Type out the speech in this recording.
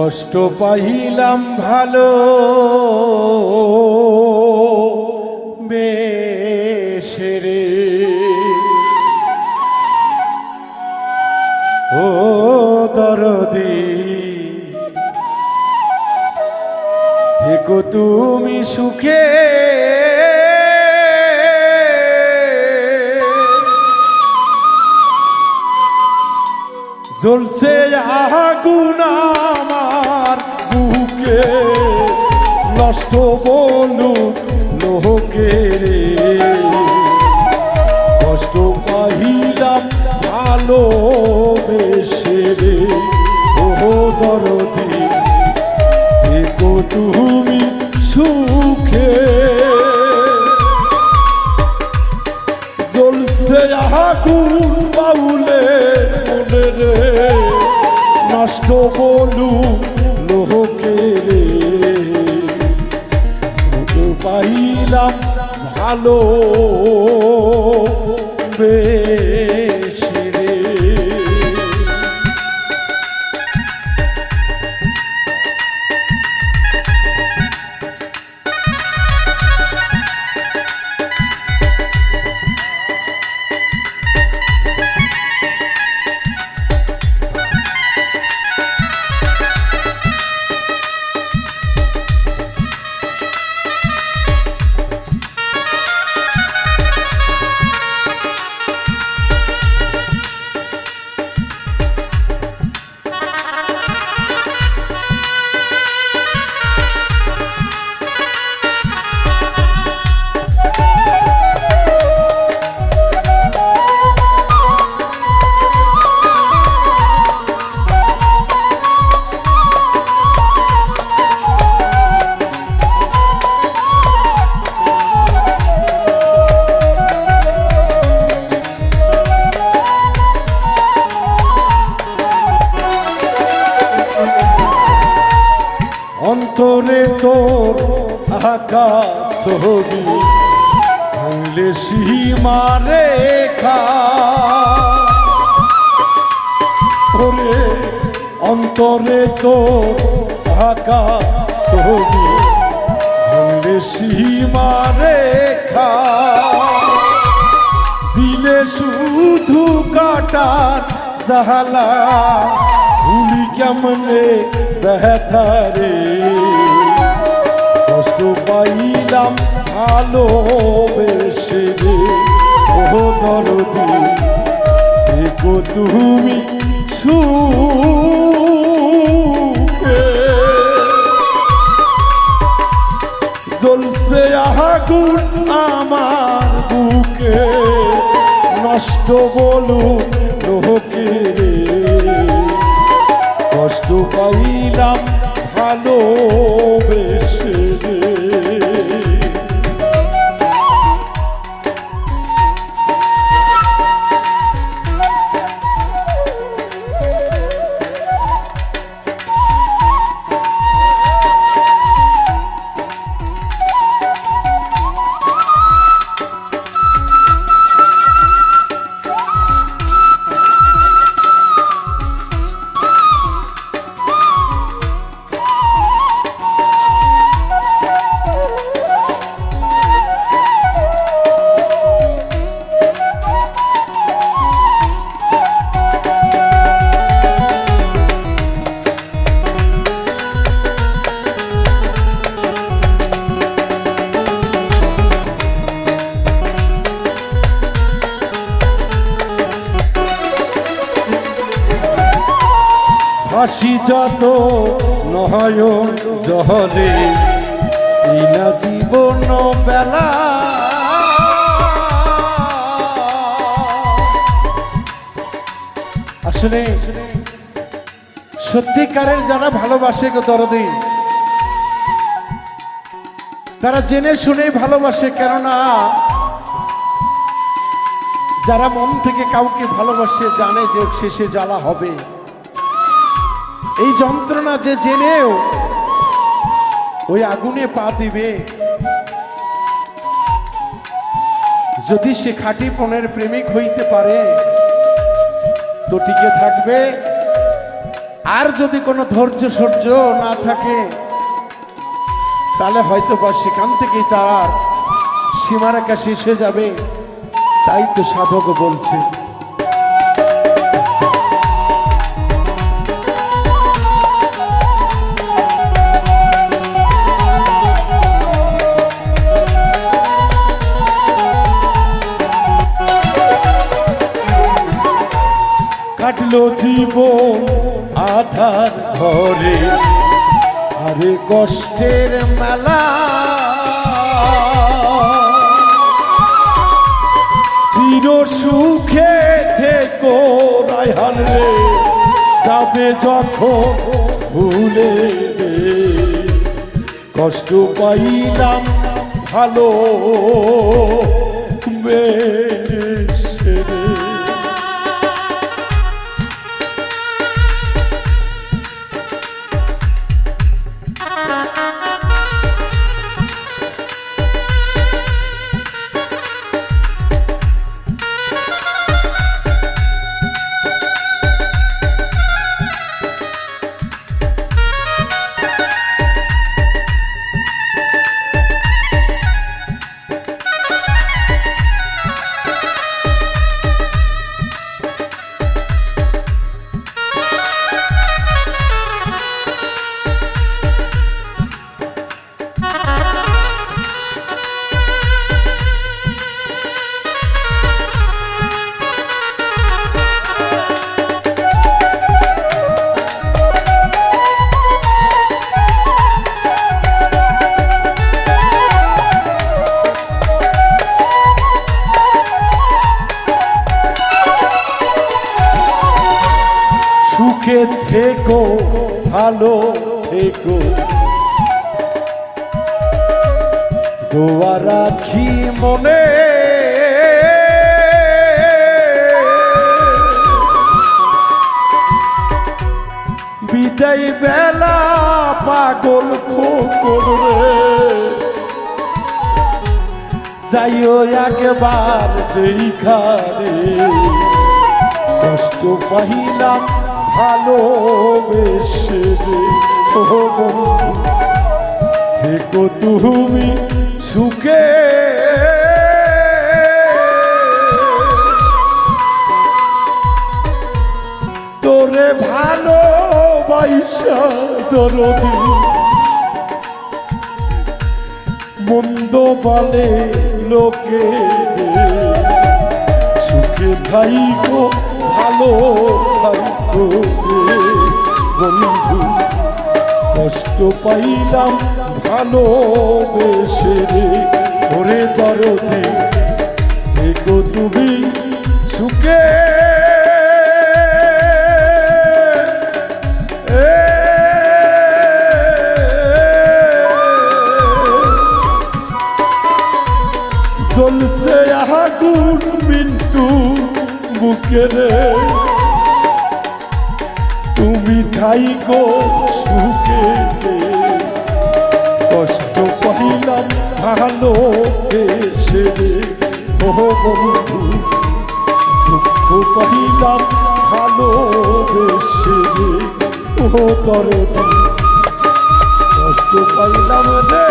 কষ্ট পাইলাম ভালো। বেশেরে ও দরদি থেকো তুমি সুখে। জ্বলছে আগুন আমার বুকে। নষ্ট বলু রে কষ্ট পাহিলাম ভালো বেশে রে ও দরদি ভালো বেশি অন্তরে তোর আকাশ ছবি ভাঙলে সীমা রেখা। ওরে অন্তরে তোর আকাশ ছবি ভাঙলে সীমা রেখা। দিলে শুধু কাটার জাহালা ভুলি কেমনে বেহতারে পাইলাম ভালো বেশে ও দরদি তুমি সুখে। জ্বলছে আগুন আমার বুকে। নষ্ট বলু লোকে কষ্ট পাইলাম ভালো হাসি যত নয়ন জহরে ইনা জীবন বেলা। আসলে সত্যিকারের যারা ভালোবাসে গো দরদি, তারা জেনে শুনে ভালোবাসে, কেননা যারা মন থেকে কাউকে ভালোবাসে, জানে যে শেষে জ্বালা হবে। এই যন্ত্রণা যে জেনেও ওই আগুনে পা দিবে। যদি সে খাঁটি পনেরো প্রেমিক হইতে পারে, তো টিকে থাকবে। আর যদি কোনো ধৈর্য সহ্য না থাকে, তাহলে হয়তো বা সেখান থেকেই তার সীমারেখা শেষ হয়ে যাবে। তাই তো সাধক বলছে। জীবন আধার ঘরে। আরে কষ্টের মেলা। চির সুখে থেকো রায়হান রে, যাবে যখন ভুলে কষ্ট পাইলাম ভালো। ভালো থেকো। দোয়া রাখি মনে। বিদায় বেলা পাগল খোকর রে। যাইও একবার দেখা রে। কষ্ট পাইলাম ভালোবেসে থেকো তুমি সুখে। তোরে ভালো বাইসা দরদি। মন্দ বলে লোকে সুখে থাইকো, ভালো রে বন্ধু, কষ্ট পাইলাম ভালো বেশে রে। ওরে দরদে, থেকো তুমি সুখে। জ্বলছে আগুন মিন্টু বুকে রে। তুমি থাইকো সুখে। কষ্ট পাইলাম ভালো এসে। ও বন্ধু, দুঃখ পাইলাম ভালো বেশে ও দরদি কষ্ট পাইলাম রে।